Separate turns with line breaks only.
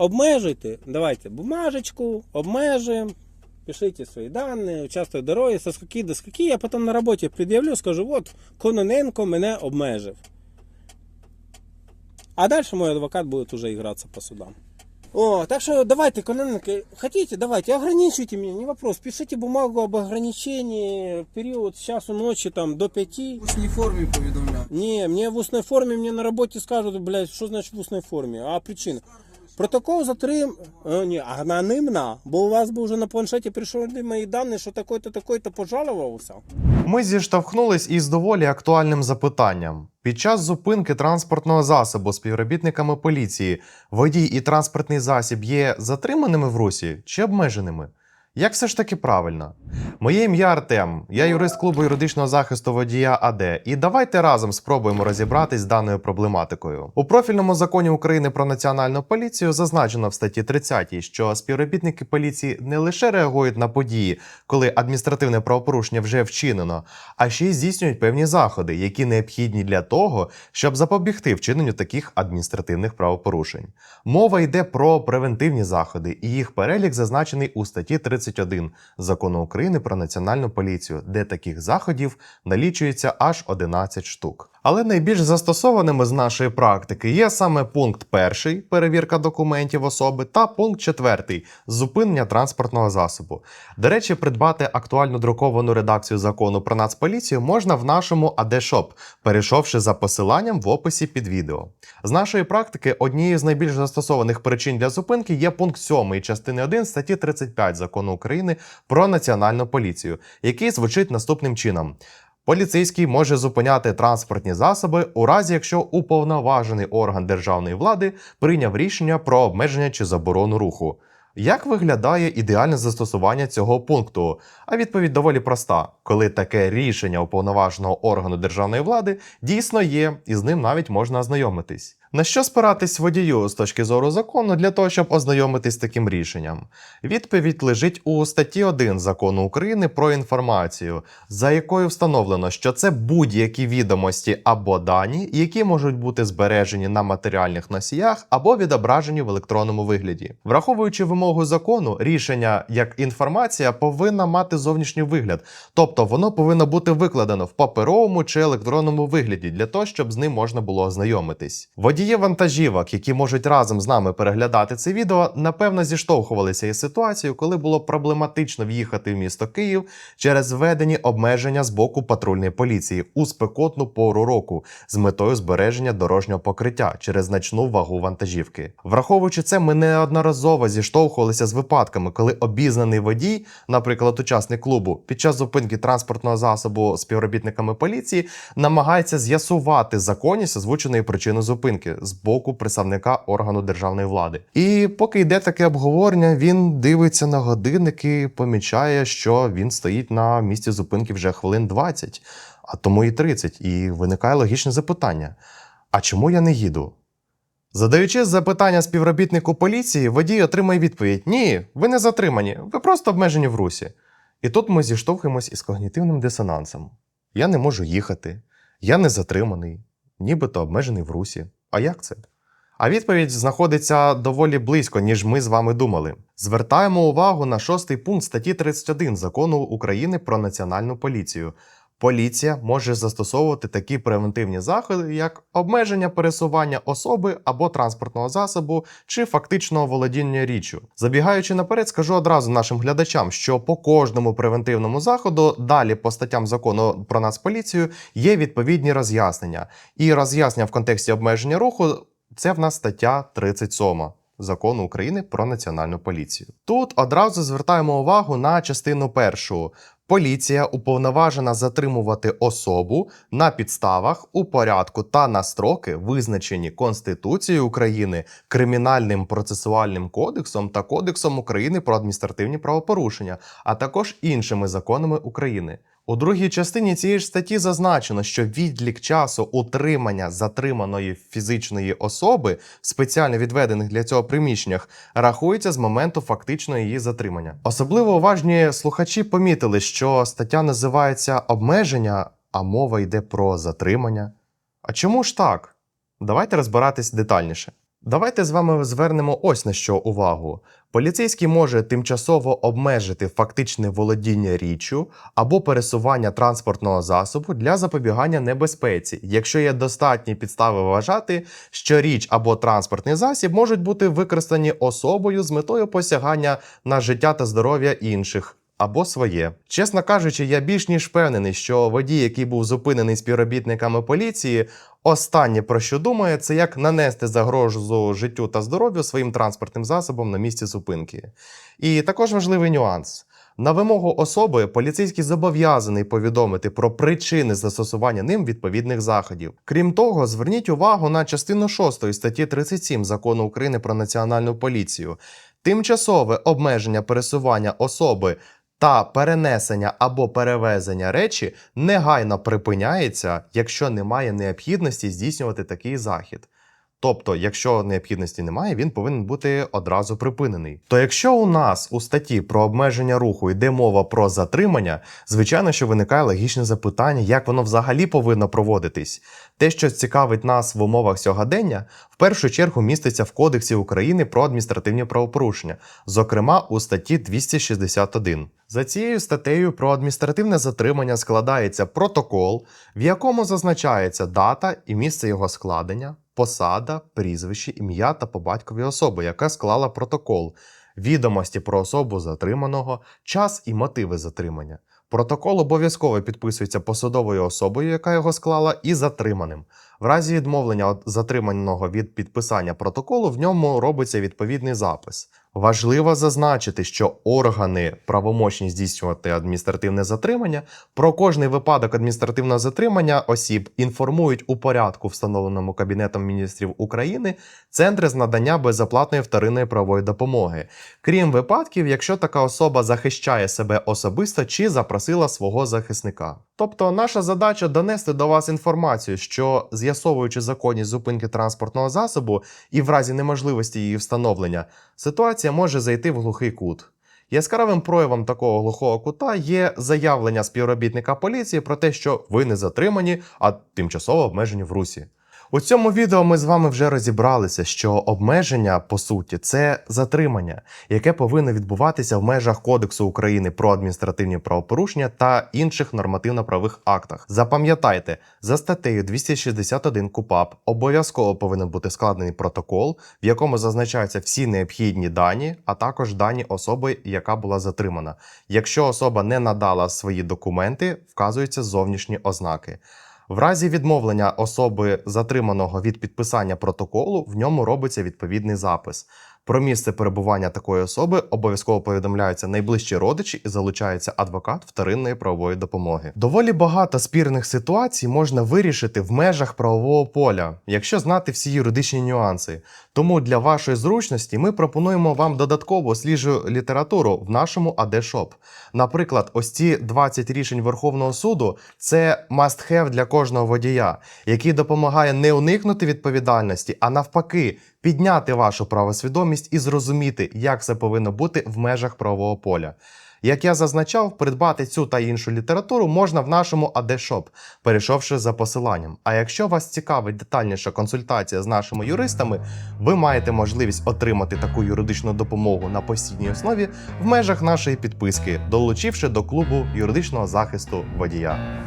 обмежуйте, давайте бумажечку, обмежуємо, пишите свої дані, участвуйте в дорозі, со скаки до скаки, я потім на роботі пред'явлю, скажу, от Кононенко мене обмежив. А дальше мой адвокат будет уже играться по судам. О, так что давайте, Кононенко, хотите, давайте, ограничивайте меня, не вопрос. Пишите бумагу об ограничении в период с часу ночи там до пяти.
В усній формі повідомляю.
Не, мне в устной форме, мне на работе скажут, блядь, что значит в устной форме, а причина. Протокол затрим... О, ні, анонимна, бо у вас би вже на планшеті прийшли мої дані, що такой-то, такой-то пожалувався.
Ми зіштовхнулись із доволі актуальним запитанням. Під час зупинки транспортного засобу співробітниками поліції водій і транспортний засіб є затриманими в русі чи обмеженими? Як все ж таки правильно? Моє ім'я Артем, я юрист клубу юридичного захисту водія АД, і давайте разом спробуємо розібратись з даною проблематикою. У профільному законі України про національну поліцію зазначено в статті 30, що співробітники поліції не лише реагують на події, коли адміністративне правопорушення вже вчинено, а ще й здійснюють певні заходи, які необхідні для того, щоб запобігти вчиненню таких адміністративних правопорушень. Мова йде про превентивні заходи, і їх перелік зазначений у статті 31 закону України про національну поліцію, де таких заходів налічується аж 11 штук. Але найбільш застосованими з нашої практики є саме пункт перший перевірка документів особи та пункт четвертий зупинення транспортного засобу. До речі, придбати актуальну друковану редакцію закону про нацполіцію можна в нашому AD-Shop, перейшовши за посиланням в описі під відео. З нашої практики однією з найбільш застосованих причин для зупинки є пункт 7 частини 1 статті 35 закону України про національну поліцію, який звучить наступним чином. Поліцейський може зупиняти транспортні засоби у разі, якщо уповноважений орган державної влади прийняв рішення про обмеження чи заборону руху. Як виглядає ідеальне застосування цього пункту? А відповідь доволі проста: коли таке рішення уповноваженого органу державної влади дійсно є, і з ним навіть можна ознайомитись. На що спиратись водію з точки зору закону для того, щоб ознайомитись з таким рішенням? Відповідь лежить у статті 1 закону України про інформацію, за якою встановлено, що це будь-які відомості або дані, які можуть бути збережені на матеріальних носіях або відображені в електронному вигляді. Враховуючи вимогу закону, рішення як інформація повинна мати зовнішній вигляд, тобто воно повинно бути викладено в паперовому чи електронному вигляді для того, щоб з ним можна було ознайомитись. Водії вантажівок, які можуть разом з нами переглядати це відео, напевно зіштовхувалися із ситуацією, коли було проблематично в'їхати в місто Київ через введені обмеження з боку патрульної поліції у спекотну пору року з метою збереження дорожнього покриття через значну вагу вантажівки. Враховуючи це, ми неодноразово зіштовхувалися з випадками, коли обізнаний водій, наприклад, учасник клубу, під час зупинки транспортного засобу співробітниками поліції намагається з'ясувати законність озвученої причини зупинки з боку представника органу державної влади. І поки йде таке обговорення, він дивиться на годинник і помічає, що він стоїть на місці зупинки вже хвилин 20, а тому і 30. І виникає логічне запитання: а чому я не їду? Задаючи запитання співробітнику поліції, водій отримає відповідь: Ні, ви не затримані, ви просто обмежені в русі. І тут ми зіштовхуємось із когнітивним дисонансом. Я не можу їхати, я не затриманий, нібито обмежений в русі. А як це? А відповідь знаходиться доволі близько, ніж ми з вами думали. Звертаємо увагу на шостий пункт статті 31 закону України про національну поліцію. Поліція може застосовувати такі превентивні заходи, як обмеження пересування особи або транспортного засобу чи фактичного володіння річчю. Забігаючи наперед, скажу одразу нашим глядачам, що по кожному превентивному заходу далі по статтям закону про нацполіцію є відповідні роз'яснення. І роз'яснення в контексті обмеження руху це в нас стаття 37 закону України про національну поліцію. Тут одразу звертаємо увагу на частину першу. Поліція уповноважена затримувати особу на підставах у порядку та на строки, визначені Конституцією України, Кримінальним процесуальним кодексом та Кодексом України про адміністративні правопорушення, а також іншими законами України. У другій частині цієї ж статті зазначено, що відлік часу утримання затриманої фізичної особи в спеціально відведених для цього приміщеннях рахується з моменту фактичного її затримання. Особливо уважні слухачі помітили, що стаття називається обмеження, а мова йде про затримання. А чому ж так? Давайте розбиратись детальніше. Давайте з вами звернемо ось на що увагу. Поліцейський може тимчасово обмежити фактичне володіння річчю або пересування транспортного засобу для запобігання небезпеці, якщо є достатні підстави вважати, що річ або транспортний засіб можуть бути використані особою з метою посягання на життя та здоров'я інших. Або своє. Чесно кажучи, я більш ніж впевнений, що водій, який був зупинений співробітниками поліції, останнє про що думає, це як нанести загрозу життю та здоров'ю своїм транспортним засобом на місці зупинки. І також важливий нюанс. На вимогу особи поліцейський зобов'язаний повідомити про причини застосування ним відповідних заходів. Крім того, зверніть увагу на частину 6 статті 37 закону України про національну поліцію. Тимчасове обмеження пересування особи та перенесення або перевезення речі негайно припиняється, якщо немає необхідності здійснювати такий захід. Тобто, якщо необхідності немає, він повинен бути одразу припинений. То якщо у нас у статті про обмеження руху йде мова про затримання, звичайно, що виникає логічне запитання, як воно взагалі повинно проводитись. Те, що цікавить нас в умовах сьогодення, в першу чергу міститься в Кодексі України про адміністративні правопорушення, зокрема у статті 261. За цією статтею про адміністративне затримання складається протокол, в якому зазначається дата і місце його складення, посада, прізвище, ім'я та по батькові особи, яка склала протокол, відомості про особу затриманого, час і мотиви затримання. Протокол обов'язково підписується посадовою особою, яка його склала, і затриманим. В разі відмовлення затриманого від підписання протоколу в ньому робиться відповідний запис. Важливо зазначити, що органи правомочні здійснювати адміністративне затримання про кожний випадок адміністративного затримання осіб інформують у порядку, встановленому Кабінетом міністрів України, центри з надання безоплатної вторинної правової допомоги, крім випадків, якщо така особа захищає себе особисто чи запросила свого захисника. Тобто, наша задача донести до вас інформацію, що з'ясовуючи законність зупинки транспортного засобу і в разі неможливості її встановлення, ситуація може зайти в глухий кут. Яскравим проявом такого глухого кута є заявлення співробітника поліції про те, що ви не затримані, а тимчасово обмежені в русі. У цьому відео ми з вами вже розібралися, що обмеження, по суті, це затримання, яке повинно відбуватися в межах Кодексу України про адміністративні правопорушення та інших нормативно-правових актах. Запам'ятайте, за статтею 261 КУПАП обов'язково повинен бути складений протокол, в якому зазначаються всі необхідні дані, а також дані особи, яка була затримана. Якщо особа не надала свої документи, вказуються зовнішні ознаки. В разі відмовлення особи затриманого від підписання протоколу, в ньому робиться відповідний запис. Про місце перебування такої особи обов'язково повідомляються найближчі родичі і залучається адвокат вторинної правової допомоги. Доволі багато спірних ситуацій можна вирішити в межах правового поля, якщо знати всі юридичні нюанси. Тому для вашої зручності ми пропонуємо вам додаткову свіжу літературу в нашому AD-Shop. Наприклад, ось ці 20 рішень Верховного суду це must-have для кожного водія, який допомагає не уникнути відповідальності, а навпаки, підняти вашу правосвідомість і зрозуміти, як все повинно бути в межах правового поля. Як я зазначав, придбати цю та іншу літературу можна в нашому AD-Shop, перейшовши за посиланням. А якщо вас цікавить детальніша консультація з нашими юристами, ви маєте можливість отримати таку юридичну допомогу на постійній основі в межах нашої підписки, долучивши до клубу юридичного захисту водія.